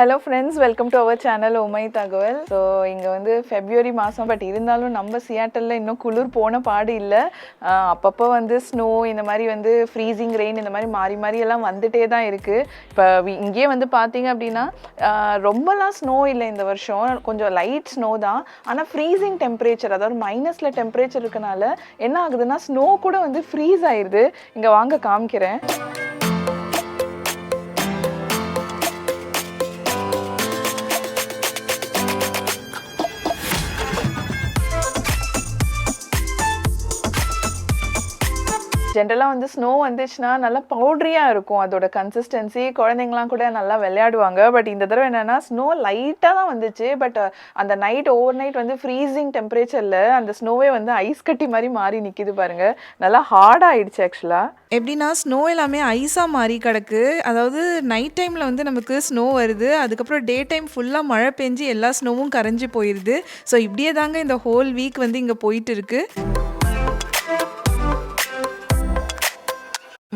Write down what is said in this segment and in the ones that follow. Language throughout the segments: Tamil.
Hello friends welcome to our channel உமை தகவல் ஸோ இங்கே வந்து ஃபெப்ரவரி மாதம் பட் இருந்தாலும் நம்ம சியாட்டலில் இன்னும் குளிர் போன பாடு இல்லை. அப்பப்போ வந்து ஸ்னோ இந்த மாதிரி வந்து ஃப்ரீசிங் ரெயின் இந்த மாதிரி மாறி மாறி எல்லாம் வந்துட்டே தான் இருக்குது இப்போ இங்கேயே வந்து பார்த்தீங்க அப்படின்னா ரொம்பலாம் ஸ்னோ இல்லை இந்த வருஷம். கொஞ்சம் லைட் ஸ்னோ தான். ஆனால் ஃப்ரீசிங் டெம்பரேச்சர் அதாவது மைனஸில் டெம்பரேச்சர் இருக்கனால என்ன ஆகுதுன்னா ஸ்னோ கூட வந்து ஃப்ரீஸ் ஆயிடுது இங்கே வாங்க காமிக்கிறேன். ஜென்ரலாக வந்து ஸ்னோ வந்துச்சுன்னா நல்லா பவுட்ரியாக இருக்கும். அதோட கன்சிஸ்டன்சி குழந்தைங்களாம் கூட நல்லா விளையாடுவாங்க. பட் இந்த தடவை என்னென்னா ஸ்னோ லைட்டாக தான் வந்துச்சு. பட் அந்த நைட் ஓவர் நைட் வந்து ஃப்ரீசிங் டெம்பரேச்சரில் அந்த ஸ்னோவே வந்து ஐஸ் கட்டி மாதிரி மாறி நிற்கிது பாருங்கள் நல்லா ஹார்ட் ஆயிடுச்சு ஆக்சுவலாக எப்படின்னா ஸ்னோ எல்லாமே ஐஸாக மாறி கிடக்கு. அதாவது நைட் டைமில் வந்து நமக்கு ஸ்னோ வருது. அதுக்கப்புறம் டே டைம் ஃபுல்லாக மழை பெஞ்சு எல்லா ஸ்னோவும் கரைஞ்சி போயிடுது ஸோ இப்படியே தாங்க இந்த ஹோல் வீக் வந்து இங்கே போயிட்டு இருக்குது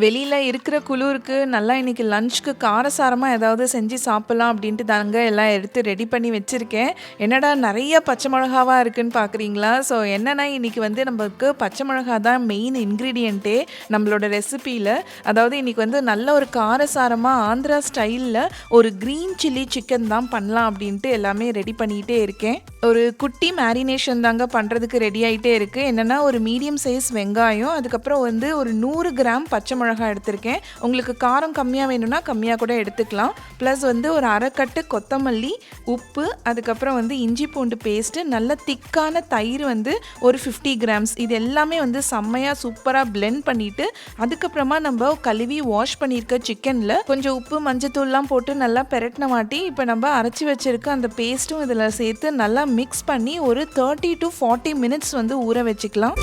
வெளியில் இருக்கிற குளிருக்கு நல்லா இன்னைக்கு லஞ்சுக்கு காரசாரமாக ஏதாவது செஞ்சு சாப்பிட்லாம் அப்படின்ட்டு தாங்க எல்லாம் எடுத்து ரெடி பண்ணி வச்சுருக்கேன். என்னடா நிறைய பச்சை மிளகாவாக இருக்குன்னு பார்க்குறீங்களா ஸோ என்னன்னா இன்றைக்கி வந்து நமக்கு பச்சை மிளகா தான் மெயின் இன்க்ரீடியண்ட்டே நம்மளோட ரெசிப்பியில் அதாவது இன்னைக்கு வந்து நல்ல ஒரு காரசாரமாக ஆந்திரா ஸ்டைலில் ஒரு க்ரீன் சில்லி சிக்கன் தான் பண்ணலாம் அப்படின்ட்டு எல்லாமே ரெடி பண்ணிகிட்டே இருக்கேன். ஒரு குட்டி மேரினேஷன் தாங்க பண்ணுறதுக்கு ரெடி ஆகிட்டே இருக்குது என்னென்னா ஒரு மீடியம் சைஸ் வெங்காயம் அதுக்கப்புறம் வந்து ஒரு நூறு கிராம் பச்சை மிளகாய் எடுத்திருக்கேன். உங்களுக்கு காரம் கம்மியாக வேணும்னா கம்மியாக கூட எடுத்துக்கலாம். ப்ளஸ் வந்து ஒரு அரைக்கட்டு கொத்தமல்லி உப்பு அதுக்கப்புறம் வந்து இஞ்சி பூண்டு பேஸ்ட்டு நல்ல திக்கான தயிர் வந்து ஒரு ஃபிஃப்டி கிராம்ஸ் இது எல்லாமே வந்து செம்மையாக சூப்பராக பிளெண்ட் பண்ணிவிட்டு அதுக்கப்புறமா நம்ம கழுவி வாஷ் பண்ணியிருக்க சிக்கனில் கொஞ்சம் உப்பு மஞ்சத்தூள்லாம் போட்டு நல்லா பெரட்டின மாட்டி இப்போ நம்ம அரைச்சி வச்சிருக்க அந்த பேஸ்ட்டும் இதில் சேர்த்து நல்லா மிக்ஸ் பண்ணி ஒரு தேர்ட்டி டு ஃபார்ட்டி மினிட்ஸ் வந்து ஊற வச்சுக்கலாம்.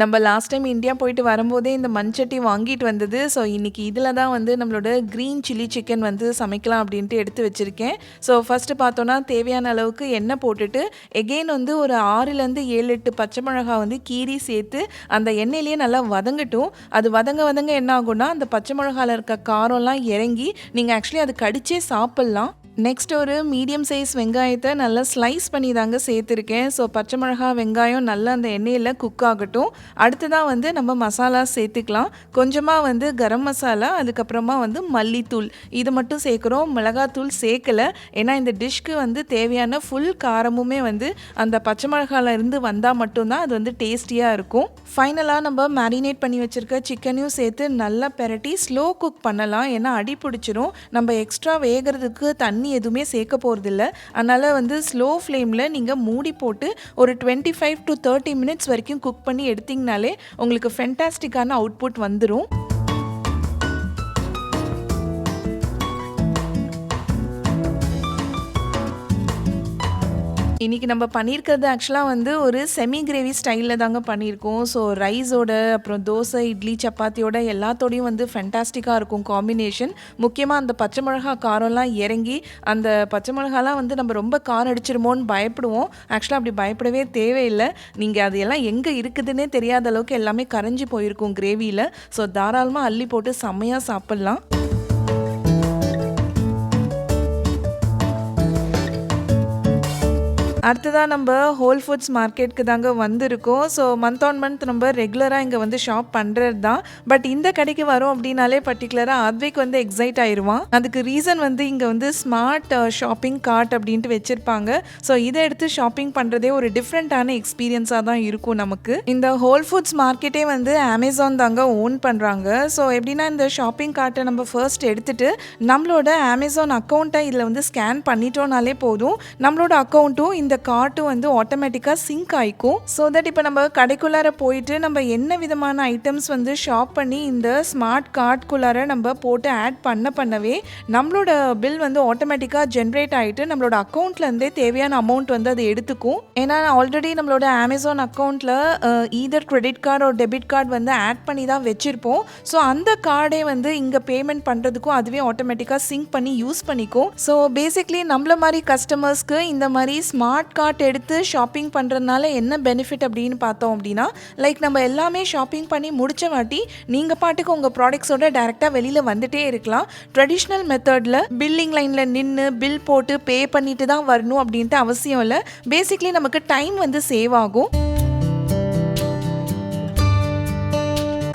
நம்ம லாஸ்ட் டைம் இந்தியா போயிட்டு வரும்போதே இந்த மண்சட்டி வாங்கிட்டு வந்தது. ஸோ இன்னைக்கு இதில் தான் வந்து நம்மளோட க்ரீன் சில்லி சிக்கன் வந்து சமைக்கலாம் அப்படின்ட்டு எடுத்து வச்சுருக்கேன். ஸோ ஃபஸ்ட்டு பார்த்தோன்னா தேவையான அளவுக்கு எண்ணெய் போட்டுட்டு எகெயின் வந்து ஒரு ஆறுலேருந்து ஏழு எட்டு பச்சை மிளகாய் வந்து கீரி சேர்த்து அந்த எண்ணெயிலேயே நல்லா வதங்கட்டும். அது வதங்க வதங்க என்ன ஆகும்னா அந்த பச்சை மிளகாயில் இருக்க காரம்லாம் இறங்கி நீங்கள் ஆக்சுவலி அது கடிச்சே சாப்பிட்லாம். நெக்ஸ்ட் ஒரு மீடியம் சைஸ் வெங்காயத்தை நல்லா ஸ்லைஸ் பண்ணி தாங்க சேர்த்துருக்கேன். ஸோ பச்சை மிளகா வெங்காயம் நல்லா அந்த எண்ணெயில் குக் ஆகட்டும். அடுத்ததாக வந்து நம்ம மசாலா சேர்த்துக்கலாம். கொஞ்சமாக வந்து கரம் மசாலா அதுக்கப்புறமா வந்து மல்லித்தூள். இது மட்டும் சேர்க்குறோம். மிளகாத்தூள் சேர்க்கலை. ஏன்னா இந்த டிஷ்க்கு வந்து தேவையான ஃபுல் காரமுமே வந்து அந்த பச்சை மிளகாலேருந்து வந்தால் மட்டும்தான் அது வந்து டேஸ்டியாக இருக்கும். ஃபைனலாக நம்ம மேரினேட் பண்ணி வச்சுருக்க சிக்கனையும் சேர்த்து நல்லா பெரட்டி ஸ்லோ குக் பண்ணலாம். ஏன்னா அடி பிடிச்சிரும். நம்ம எக்ஸ்ட்ரா வேகிறதுக்கு தண்ணி எதுவுமே சேர்க்க போகிறதில்ல அதனால் வந்து ஸ்லோ ஃப்ளேமில் நீங்கள் மூடி போட்டு ஒரு twenty five to thirty minutes வரைக்கும் குக் பண்ணி எடுத்திங்கனாலே உங்களுக்கு ஃபென்டாஸ்டிக்கான அவுட்புட் வந்துடும் இன்றைக்கி நம்ம பண்ணியிருக்கிறது ஆக்சுவலாக வந்து ஒரு செமி கிரேவி ஸ்டைலில் தாங்க பண்ணியிருக்கோம் ஸோ ரைஸோட அப்புறம் தோசை இட்லி சப்பாத்தியோட எல்லாத்தோடையும் வந்து ஃபென்டாஸ்டிக்காக இருக்கும் காம்பினேஷன் முக்கியமாக அந்த பச்சை மிளகா காரம்லாம் இறங்கி அந்த பச்சை மிளகாலாம் வந்து நம்ம ரொம்ப காரம் அடிச்சிருமோன்னு பயப்படுவோம். ஆக்சுவலாக அப்படி பயப்படவே தேவையில்லை. நீங்கள் அது எல்லாம் எங்கே இருக்குதுன்னே தெரியாத அளவுக்கு எல்லாமே கரைஞ்சி போயிருக்கும் கிரேவியில் ஸோ தாராளமாக அள்ளி போட்டு செம்மையாக சாப்பிட்லாம். அடுத்ததாக நம்ம ஹோல் ஃபுட்ஸ் மார்க்கெட்டுக்கு தாங்க வந்திருக்கோம். ஸோ மந்த் ஆன் மந்த் நம்ம ரெகுலராக இங்கே வந்து ஷாப் பண்ணுறது தான் பட் இந்த கடைக்கு வரும் அப்படின்னாலே பர்டிகுலராக அத்வைக் வந்து எக்ஸைட் ஆயிடுவான் அதுக்கு ரீசன் வந்து இங்கே வந்து ஸ்மார்ட் ஷாப்பிங் கார்ட் அப்படின்ட்டு வச்சுருப்பாங்க. ஸோ இதை எடுத்து ஷாப்பிங் பண்ணுறதே ஒரு டிஃப்ரெண்ட்டான எக்ஸ்பீரியன்ஸாக தான் இருக்கும் நமக்கு. இந்த ஹோல் ஃபுட்ஸ் மார்க்கெட்டே வந்து அமேசான் தாங்க ஓன் பண்ணுறாங்க ஸோ எப்படின்னா இந்த ஷாப்பிங் கார்ட்டை நம்ம ஃபர்ஸ்ட் எடுத்துகிட்டு நம்மளோட அமேசான் அக்கௌண்ட்டை இதில் வந்து ஸ்கேன் பண்ணிட்டோம்னாலே போதும். நம்மளோட அக்கௌண்ட்டும் இந்த இந்த கார்ட்டும் வந்து ஆட்டோமேட்டிக்காக சிங்க் ஆயிக்கும். ஸோ தட் இப்போ நம்ம கடைக்குள்ளார போயிட்டு நம்ம என்ன விதமான ஐட்டம்ஸ் வந்து ஷாப் பண்ணி இந்த ஸ்மார்ட் கார்ட்குள்ளார நம்ம போட்டு ஆட் பண்ண பண்ணவே நம்மளோட பில் வந்து ஆட்டோமேட்டிக்காக ஜென்ரேட் ஆகிட்டு நம்மளோட அக்கௌண்ட்லேருந்தே தேவையான அமௌண்ட் வந்து அது எடுத்துக்கும். ஏன்னா ஆல்ரெடி நம்மளோட அமேசான் அக்கௌண்ட்டில் ஈதர் கிரெடிட் கார்டு ஒரு டெபிட் கார்டு வந்து ஆட் பண்ணி தான் வச்சுருப்போம். ஸோ அந்த கார்டே வந்து இங்கே பேமெண்ட் பண்ணுறதுக்கும் அதுவே ஆட்டோமேட்டிக்காக சிங்க் பண்ணி யூஸ் பண்ணிக்கும். ஸோ பேசிக்லி நம்மள மாதிரி கஸ்டமர்ஸ்க்கு இந்த மாதிரி ஸ்மார்ட் ஸ்மார்ட் கார்ட் எடுத்து ஷாப்பிங் பண்ணுறதுனால என்ன பெனிஃபிட் அப்படின்னு பார்த்தோம் அப்படின்னா லைக் நம்ம எல்லாமே ஷாப்பிங் பண்ணி முடிச்ச வாட்டி நீங்கள் பாட்டுக்கு உங்கள் ப்ராடக்ட்ஸோட டேரெக்டாக வெளியில் வந்துட்டே இருக்கலாம். ட்ரெடிஷ்னல் மெத்தடில் பில்லிங் லைனில் நின்று பில் போட்டு பே பண்ணிட்டு தான் வரணும் அப்படின்ட்டு அவசியம் இல்லை. பேசிக்லி நமக்கு டைம் வந்து சேவ் ஆகும்.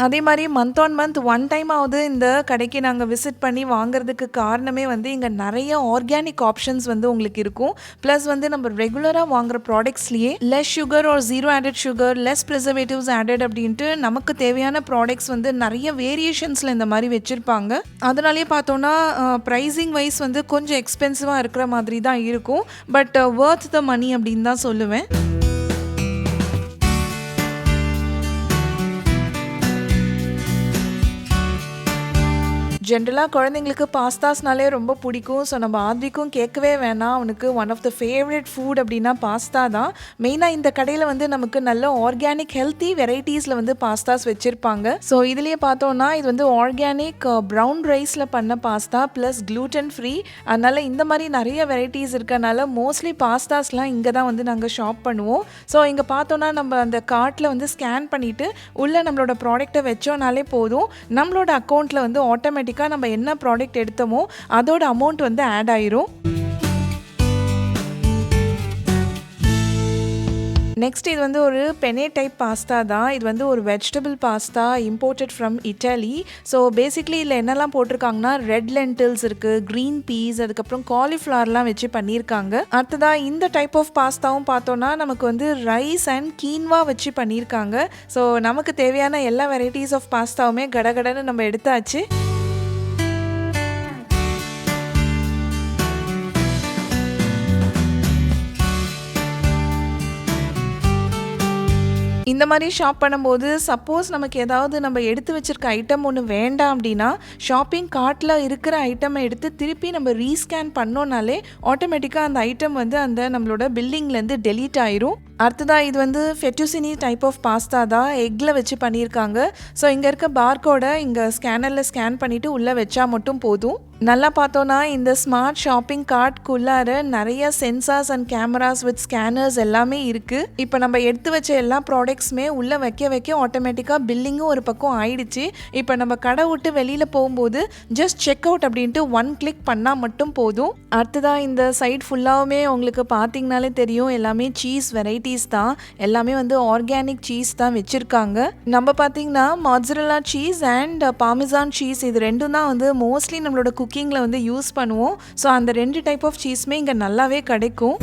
அதே மாதிரி month on month one time ஆகுது இந்த கடைக்கு நாங்கள் விசிட் பண்ணி வாங்குறதுக்கு காரணமே வந்து இங்கே நிறைய ஆர்கானிக் ஆப்ஷன்ஸ் வந்து உங்களுக்கு இருக்கும். ப்ளஸ் வந்து நம்ம ரெகுலராக வாங்குற ப்ராடக்ட்ஸ்லேயே less sugar or zero added sugar less preservatives added அப்படின்ட்டு நமக்கு தேவையான ப்ராடக்ட்ஸ் வந்து நிறைய வேரியேஷன்ஸில் இந்த மாதிரி வச்சுருப்பாங்க. அதனாலேயே பார்த்தோன்னா ப்ரைஸிங் வைஸ் வந்து கொஞ்சம் எக்ஸ்பென்சிவாக இருக்கிற மாதிரி தான் இருக்கும். பட் ஒர்த் த மணி அப்படின்னு தான் சொல்லுவேன். ஜென்ரலாக குழந்தைங்களுக்கு பாஸ்தாஸ்னாலே ரொம்ப பிடிக்கும். ஸோ நம்ம ஆத்விக்கும் கேட்கவே வேணாம். அவனுக்கு one of the favourite food அப்படின்னா பாஸ்தா தான். மெயினாக இந்த கடையில் வந்து நமக்கு நல்ல ஆர்கானிக் ஹெல்த்தி வெரைட்டிஸில் வந்து பாஸ்தாஸ் வச்சுருப்பாங்க. ஸோ இதுலேயே பார்த்தோன்னா இது வந்து ஆர்கானிக் ப்ரௌன் ரைஸில் பண்ண பாஸ்தா ப்ளஸ் க்ளூட்டன் ஃப்ரீ அதனால் இந்த மாதிரி நிறைய வெரைட்டிஸ் இருக்கனால மோஸ்ட்லி பாஸ்தாஸ்லாம் இங்கே தான் வந்து நாங்கள் ஷாப் பண்ணுவோம். ஸோ இங்கே பார்த்தோன்னா நம்ம அந்த கார்ட்டில் வந்து ஸ்கேன் பண்ணிவிட்டு உள்ளே நம்மளோட ப்ராடக்ட்டை வச்சோனாலே போதும். நம்மளோட அக்கௌண்ட்டில் வந்து ஆட்டோமேட்டிக் ஆட்டோமேட்டிக்காக நம்ம என்ன ப்ராடக்ட் எடுத்தோமோ அதோட அமௌண்ட் வந்து ஆட் ஆயிரும். நெக்ஸ்ட் இது வந்து ஒரு பெனே டைப் பாஸ்தா தான். இது வந்து ஒரு vegetable pasta imported from Italy so basically இதில் என்னெல்லாம் போட்டிருக்காங்கன்னா ரெட் லென்டில்ஸ் இருக்குது க்ரீன் பீஸ் அதுக்கப்புறம் காலிஃப்ளவர்லாம் வச்சு பண்ணியிருக்காங்க. அடுத்ததாக இந்த டைப் ஆஃப் பாஸ்தாவும் பார்த்தோன்னா நமக்கு வந்து ரைஸ் அண்ட் கீன்வா வச்சு பண்ணியிருக்காங்க. ஸோ நமக்கு தேவையான எல்லா வெரைட்டிஸ் ஆஃப் பாஸ்தாவுமே கடகடன்னு நம்ம எடுத்தாச்சு. இந்த மாதிரி ஷாப் பண்ணும்போது சப்போஸ் நமக்கு ஏதாவது நம்ம எடுத்து வச்சிருக்க ஐட்டம் ஒன்று வேண்டாம் அப்படின்னா ஷாப்பிங் கார்ட்டில் இருக்கிற ஐட்டமை எடுத்து திருப்பி நம்ம ரீஸ்கேன் பண்ணோன்னாலே ஆட்டோமேட்டிக்காக அந்த ஐட்டம் வந்து அந்த நம்மளோட பில்லிங்லேருந்து டெலீட் ஆயிரும். அடுத்ததாக இது வந்து ஃபெட்டுசினி டைப் ஆஃப் பாஸ்தா தான் எக்கில் வச்சு பண்ணியிருக்காங்க. ஸோ இங்கே இருக்க பார்கோடை இங்கே ஸ்கேனரில் ஸ்கேன் பண்ணிவிட்டு உள்ளே வச்சா மட்டும் போதும். நல்லா பார்த்தோன்னா இந்த ஸ்மார்ட் ஷாப்பிங் கார்ட்குள்ளார நிறைய sensors and cameras with scanners எல்லாமே இருக்குது இப்போ நம்ம எடுத்து வச்ச எல்லா ப்ராடக்ட்ஸுமே உள்ளே வைக்க வைக்க ஆட்டோமேட்டிக்காக பில்லிங்கும் ஒரு பக்கம் ஆயிடுச்சு. இப்போ நம்ம கடை விட்டு வெளியில் போகும்போது ஜஸ்ட் செக் அவுட் அப்படின்ட்டு ஒன் கிளிக் பண்ணால் மட்டும் போதும். அடுத்ததாக இந்த சைட் ஃபுல்லாகவுமே உங்களுக்கு பார்த்தீங்கனாலே தெரியும். எல்லாமே சீஸ் வெரைட்டி வெரைட்டிஸ் தான் எல்லாமே வந்து ஆர்கானிக் சீஸ் தான் வச்சுருக்காங்க. நம்ம பார்த்தீங்கன்னா mozzarella cheese and parmesan cheese இது ரெண்டும் தான் வந்து மோஸ்ட்லி நம்மளோட குக்கிங்கில் வந்து யூஸ் பண்ணுவோம். ஸோ அந்த ரெண்டு டைப் ஆஃப் சீஸுமே இங்கே நல்லாவே கிடைக்கும்.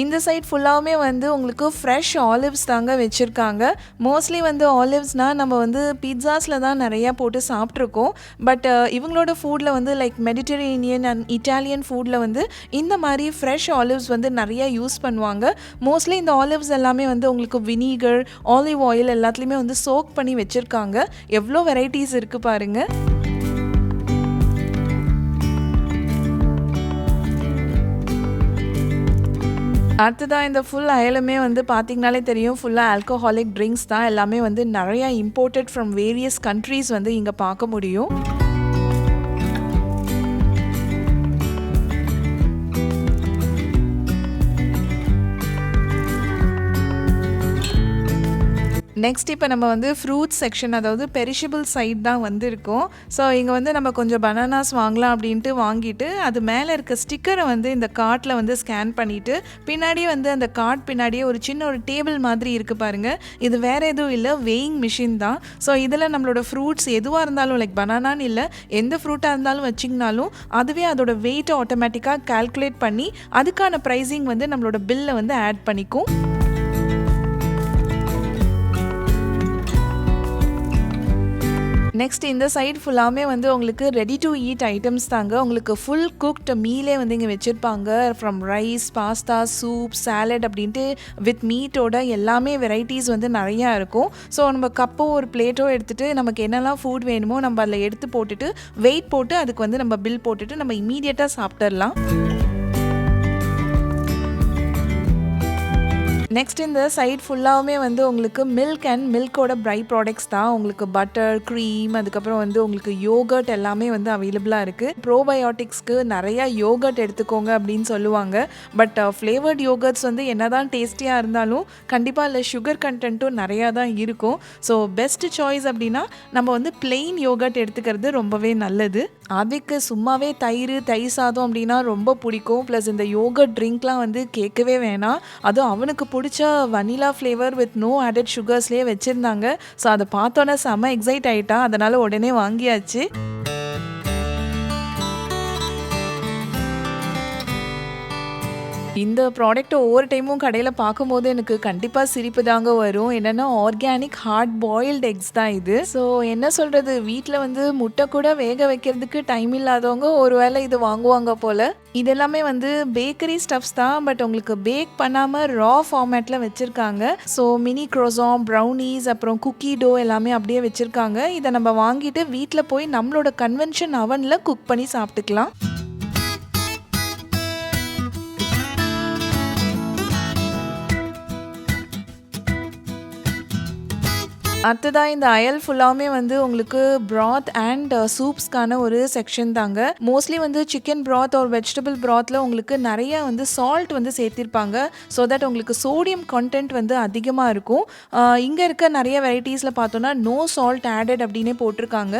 இந்த சைட் ஃபுல்லாகவுமே வந்து உங்களுக்கு ஃப்ரெஷ் ஆலிவ்ஸ் தாங்க வச்சுருக்காங்க. மோஸ்ட்லி வந்து ஆலிவ்ஸ்னால் நம்ம வந்து பீட்சாஸில் தான் நிறையா போட்டு சாப்பிட்ருக்கோம் பட் இவங்களோட ஃபுட்டில் வந்து லைக் மெடிட்டரேனியன் அண்ட் இட்டாலியன் ஃபுட்டில் வந்து இந்த மாதிரி ஃப்ரெஷ் ஆலிவ்ஸ் வந்து நிறையா யூஸ் பண்ணுவாங்க. மோஸ்ட்லி இந்த ஆலிவ்ஸ் எல்லாமே வந்து உங்களுக்கு வினிகர் ஆலிவ் ஆயில் எல்லாத்துலேயுமே வந்து சோக் பண்ணி வச்சுருக்காங்க. எவ்வளோ வெரைட்டிஸ் இருக்குது பாருங்கள் அடுத்ததாக இந்த ஃபுல் அயலுமே வந்து பார்த்தீங்கனாலே தெரியும். ஃபுல்லாக ஆல்கோஹாலிக் ட்ரிங்க்ஸ் தான் எல்லாமே வந்து நிறையா இம்போர்ட்டட் ஃப்ரம் வேரியஸ் கண்ட்ரீஸ் வந்து இங்கே பார்க்க முடியும். நெக்ஸ்ட் இப்போ நம்ம வந்து ஃப்ரூட் செக்ஷன் அதாவது பெரிஷபிள் சைட் தான் வந்திருக்கோம். ஸோ இங்கே வந்து நம்ம கொஞ்சம் பனானாஸ் வாங்கலாம் அப்படின்ட்டு வாங்கிட்டு அது மேலே இருக்க ஸ்டிக்கரை வந்து இந்த கார்ட்டில் வந்து ஸ்கேன் பண்ணிவிட்டு பின்னாடியே வந்து அந்த கார்ட் பின்னாடியே ஒரு சின்ன ஒரு டேபிள் மாதிரி இருக்குது பாருங்கள் இது வேறு எதுவும் இல்லை வெயிங் மிஷின் தான். ஸோ இதில் நம்மளோட ஃப்ரூட்ஸ் எதுவாக இருந்தாலும் லைக் பனானான்னு இல்லை எந்த ஃப்ரூட்டாக இருந்தாலும் வச்சிங்கனாலும் அதுவே அதோட வெயிட்டை ஆட்டோமேட்டிக்காக கால்குலேட் பண்ணி அதுக்கான ப்ரைஸிங் வந்து நம்மளோட பில்லை வந்து ஆட் பண்ணிக்கும். நெக்ஸ்ட் இந்த சைடு ஃபுல்லாமே வந்து உங்களுக்கு ரெடி டு ஈட் ஐட்டம்ஸ் தாங்க. உங்களுக்கு ஃபுல் குக்ட் மீலே வந்து இங்கே வச்சுருப்பாங்க. From rice pasta soup salad அப்படின்ட்டு வித் மீட்டோட எல்லாமே வெரைட்டிஸ் வந்து நிறையா இருக்கும். ஸோ நம்ம கப்போ ஒரு பிளேட்டோ எடுத்துகிட்டு நமக்கு என்னெல்லாம் ஃபுட் வேணுமோ நம்ம அதில் எடுத்து போட்டுட்டு வெயிட் போட்டு அதுக்கு வந்து நம்ம பில் போட்டுட்டு நம்ம இமீடியட்டாக சாப்பிட்டுடலாம் நெக்ஸ்ட் இந்த சைட் ஃபுல்லாகவுமே வந்து உங்களுக்கு மில்க் அண்ட் மில்கோட ப்ரை ப்ராடக்ட்ஸ் தான். உங்களுக்கு பட்டர் க்ரீம் அதுக்கப்புறம் வந்து உங்களுக்கு யோகர்ட் எல்லாமே வந்து அவைலபிளாக இருக்குது ப்ரோபயோட்டிக்ஸ்க்கு நிறையா யோகர்ட் எடுத்துக்கோங்க அப்படின்னு சொல்லுவாங்க. பட் ஃப்ளேவர்ட் யோகர்ட்ஸ் வந்து என்னதான் டேஸ்டியாக இருந்தாலும் கண்டிப்பாக இல்லை சுகர் கண்டென்ட்டும் நிறையா தான் இருக்கும். ஸோ பெஸ்ட் சாய்ஸ் அப்படின்னா நம்ம வந்து பிளெயின் யோகர்ட் எடுத்துக்கிறது ரொம்பவே நல்லது. அதுக்கு சும்மாவே தயிர் தயிர் சாதம் அப்படின்னா ரொம்ப பிடிக்கும். ப்ளஸ் இந்த யோகர்ட் ட்ரிங்க்லாம் வந்து கேட்கவே வேணாம். அதுவும் அவனுக்கு பிடிச்ச vanilla flavour with no added சுகர்ஸ்லேயே வச்சுருந்தாங்க. ஸோ அதை பார்த்தோன்னே செம்ம எக்ஸைட் ஆகிட்டா அதனால் உடனே வாங்கியாச்சு. இந்த ப்ராடக்ட்டை ஒவ்வொரு டைமும் கடையில் பார்க்கும்போது எனக்கு கண்டிப்பாக சிரிப்பு தாங்க வரும். என்னென்னா ஆர்கானிக் ஹார்ட் பாயில்டு எக்ஸ் தான் இது. ஸோ என்ன சொல்கிறது வீட்டில் வந்து முட்டை கூட வேக வைக்கிறதுக்கு டைம் இல்லாதவங்க ஒருவேளை இது வாங்குவாங்க போல். இதெல்லாமே வந்து பேக்கரி ஸ்டப்ஸ் தான். பட் உங்களுக்கு பேக் பண்ணாமல் ரா ஃபார்மேட்டில் வச்சுருக்காங்க. ஸோ மினி க்ரோசாம் ப்ரௌனீஸ் அப்புறம் குக்கி டோ எல்லாமே அப்படியே வச்சுருக்காங்க. இதை நம்ம வாங்கிட்டு வீட்டில் போய் நம்மளோட கன்வென்ஷன் அவனில் குக் பண்ணி சாப்பிட்டுக்கலாம். அடுத்ததாக இந்த அயல் ஃபுல்லாமே வந்து உங்களுக்கு ப்ராத் அண்ட் சூப்ஸ்க்கான ஒரு செக்ஷன் தாங்க. மோஸ்ட்லி வந்து சிக்கன் ப்ராத் ஒரு வெஜிடபிள் ப்ராத்தில் உங்களுக்கு நிறைய வந்து சால்ட் வந்து சேர்த்திருப்பாங்க. ஸோ தட் உங்களுக்கு சோடியம் கண்டென்ட் வந்து அதிகமாக இருக்கும். Uh, இங்கே இருக்க நிறைய வெரைட்டிஸில் பார்த்தோன்னா நோ சால்ட் ஆடட் அப்படின்னே போட்டிருக்காங்க.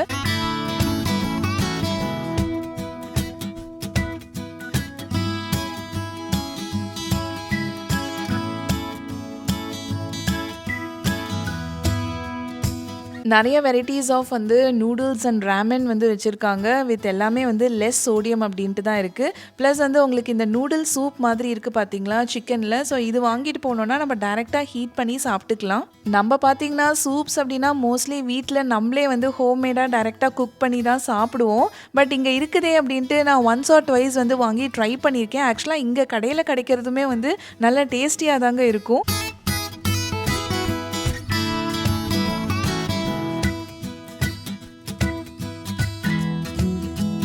நிறைய வெரைட்டிஸ் ஆஃப் வந்து நூடுல்ஸ் அண்ட் ரேமன் வந்து வச்சுருக்காங்க. வித் எல்லாமே வந்து லெஸ் சோடியம் அப்படின்ட்டு தான் இருக்குது ப்ளஸ் வந்து உங்களுக்கு இந்த நூடுல் சூப் மாதிரி இருக்குது பார்த்தீங்களா சிக்கனில் ஸோ இது வாங்கிட்டு போனோன்னா நம்ம டேரெக்டாக ஹீட் பண்ணி சாப்பிட்டுக்கலாம். நம்ம பார்த்தீங்கன்னா சூப்ஸ் அப்படின்னா மோஸ்ட்லி வீட்டில் நம்மளே வந்து ஹோம்மேடாக டேரெக்டாக குக் பண்ணி தான் சாப்பிடுவோம். பட் இங்கே இருக்குதே அப்படின்ட்டு நான் ஒன்ஸ் ஆர் ட்வைஸ் வந்து வாங்கி ட்ரை பண்ணியிருக்கேன். ஆக்சுவலாக இங்கே கடையில் கிடைக்கிறதுமே வந்து நல்ல டேஸ்டியாக தாங்க இருக்கும்.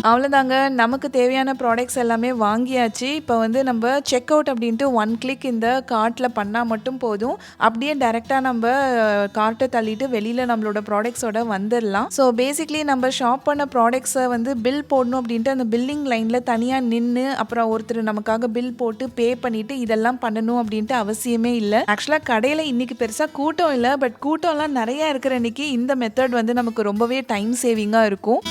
அவ்வளோதாங்க நமக்கு தேவையான ப்ராடக்ட்ஸ் எல்லாமே வாங்கியாச்சு. இப்போ வந்து நம்ம செக் அவுட் அப்படின்ட்டு ஒன் கிளிக் இந்த கார்ட்டில் பண்ணால் மட்டும் போதும். அப்படியே டைரெக்டாக நம்ம கார்ட்டை தள்ளிட்டு வெளியில் நம்மளோட ப்ராடக்ட்ஸோட வந்துடலாம் ஸோ பேசிக்லி நம்ம ஷாப் பண்ண ப்ராடக்ட்ஸை வந்து பில் போடணும் அப்படின்ட்டு அந்த பில்லிங் லைனில் தனியாக நின்று அப்புறம் ஒருத்தர் நமக்காக பில் போட்டு பே பண்ணிவிட்டு இதெல்லாம் பண்ணணும் அப்படின்ட்டு அவசியமே இல்லை. ஆக்சுவலாக கடையில் இன்றைக்கி பெருசாக கூட்டம் இல்லை பட் கூட்டம்லாம் நிறையா இருக்கிற அன்றைக்கி இந்த மெத்தட் வந்து நமக்கு ரொம்பவே டைம் சேவிங்காக இருக்கும்.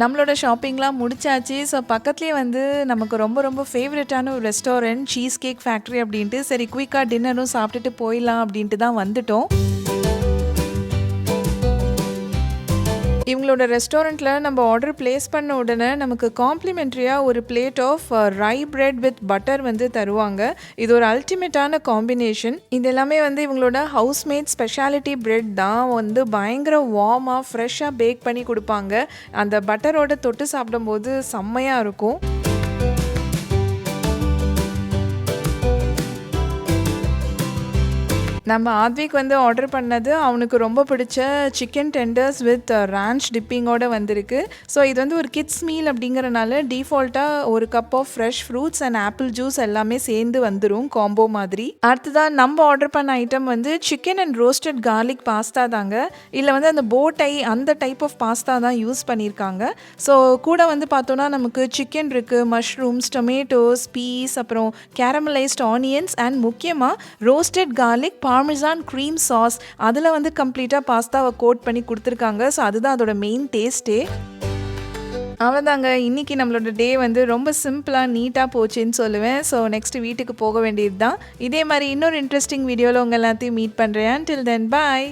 நம்மளோட ஷாப்பிங்லாம் முடிச்சாச்சு. ஸோ பக்கத்துலேயே வந்து நமக்கு ரொம்ப ரொம்ப ஃபேவரட்டான ஒரு ரெஸ்டாரண்ட் சீஸ் கேக் ஃபேக்ட்ரி அப்படின்ட்டு. சரி குயிக்காக டின்னரும் சாப்பிட்டுட்டு போயிடலாம் அப்படின்ட்டு தான் வந்துட்டோம். இவங்களோட ரெஸ்டாரண்ட்டில் நம்ம ஆர்டர் ப்ளேஸ் பண்ண உடனே நமக்கு காம்ப்ளிமெண்ட்ரியாக ஒரு plate of rye bread with butter வந்து தருவாங்க. இது ஒரு அல்டிமேட்டான காம்பினேஷன் இது எல்லாமே வந்து இவங்களோட ஹவுஸ்மேட் ஸ்பெஷாலிட்டி பிரெட் தான். வந்து பயங்கர வார்மாக ஃப்ரெஷ்ஷாக பேக் பண்ணி கொடுப்பாங்க. அந்த பட்டரோட தொட்டு சாப்பிடும்போது செம்மையாக இருக்கும். நம்ம ஆத்விக் வந்து ஆர்டர் பண்ணது அவனுக்கு ரொம்ப பிடிச்ச சிக்கன் டெண்டர்ஸ் வித் ரேஞ்ச் டிப்பிங்கோட வந்திருக்கு. ஸோ இது வந்து ஒரு கிட்ஸ் மீல் அப்படிங்கிறனால டிஃபால்ட்டாக ஒரு cup of fresh fruits and apple juice எல்லாமே சேர்ந்து வந்துடும் காம்போ மாதிரி. அடுத்ததாக நம்ம ஆர்டர் பண்ண ஐட்டம் வந்து chicken and roasted garlic pasta தாங்க. இல்லை வந்து அந்த போட்டை அந்த டைப் ஆஃப் பாஸ்தா தான் யூஸ் பண்ணியிருக்காங்க ஸோ கூட வந்து பார்த்தோன்னா நமக்கு சிக்கன் இருக்குது மஷ்ரூம்ஸ் டொமேட்டோஸ் பீஸ் அப்புறம் கேரமலைஸ்ட் ஆனியன்ஸ் அண்ட் முக்கியமாக roasted garlic parmesan cream sauce அதில் வந்து கம்ப்ளீட்டாக பாஸ்தாவை கோட் பண்ணி கொடுத்துருக்காங்க. ஸோ அதுதான் அதோட மெயின் டேஸ்ட்டே அவ்வளோதாங்க இன்றைக்கி நம்மளோட டே வந்து ரொம்ப சிம்பிளாக நீட்டாக போச்சுன்னு சொல்லுவேன். ஸோ நெக்ஸ்ட் வீட்டுக்கு போக வேண்டியது தான் இதே மாதிரி இன்னொரு இன்ட்ரெஸ்டிங் வீடியோவில் உங்கள் எல்லாத்தையும் மீட் பண்ணுறேன் டில் தென் பாய்